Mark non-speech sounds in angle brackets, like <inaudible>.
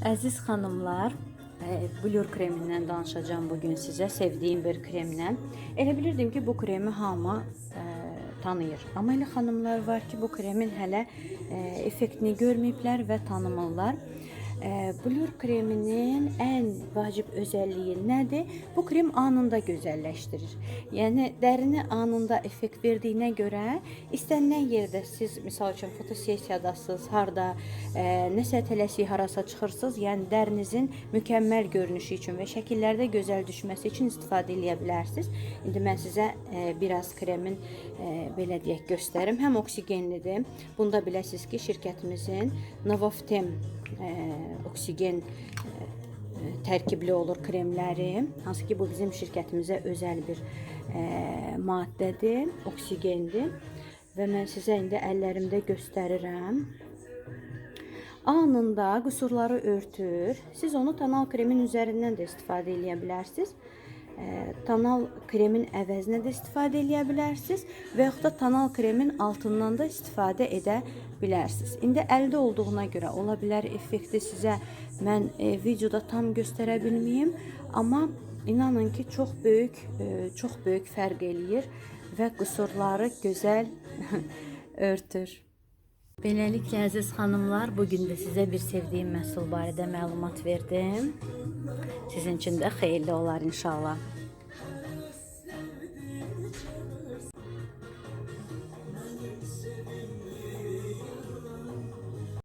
Əziz xanımlar, e, Blur kremindən danışacağım bugün sizə, sevdiyim bir kremdən. Elə bilirdim ki, bu kremi hamı e, tanıyır. Amma elə xanımlar var ki, bu kremin hələ e, effektini görməyiblər və tanımırlar. E, Blur kreminin ən vacib özəlliyi nədir? Bu krem anında gözəlləşdirir. Yəni dərini anında effekt verdiyinə görə istənilən yerdə siz misal üçün fotosessiyadasınız, harda e, nəsə tələsik harasa çıxırsınız, yəni dərinizin mükəmməl görünüşü üçün və şəkillərdə gözəl düşməsi üçün istifadə edə bilərsiniz. İndi mən sizə e, biraz kremin e, belə deyək göstərim. Həm oksigenlidir. Bunda biləsiniz ki, şirkətimizin Novoftem e, oksigen e, tərkibli olur kremləri. Hansı ki bu bizim şirkətimizə özəl bir e, maddədir, oksigendir. Və mən sizə indi əllərimdə göstərirəm. Anında qüsurları örtür. Siz onu tonal kremin üzərindən də istifadə edə bilərsiniz. E, tonal kremin əvəzinə də istifadə edə bilərsiniz və yaxud da tonal kremin altından da istifadə edə bilərsiniz. İndi əldə olduğuna görə ola bilər effekti sizə mən e, videoda tam göstərə bilməyim, amma inanın ki, çox böyük, e, çox böyük fərq eləyir və qüsurları gözəl <laughs> örtür. Beləliklə əziz xanımlar, bu gün də sizə bir sevdiyim məhsul barədə məlumat verdim. Sizin üçün də xeyirli olar inşallah.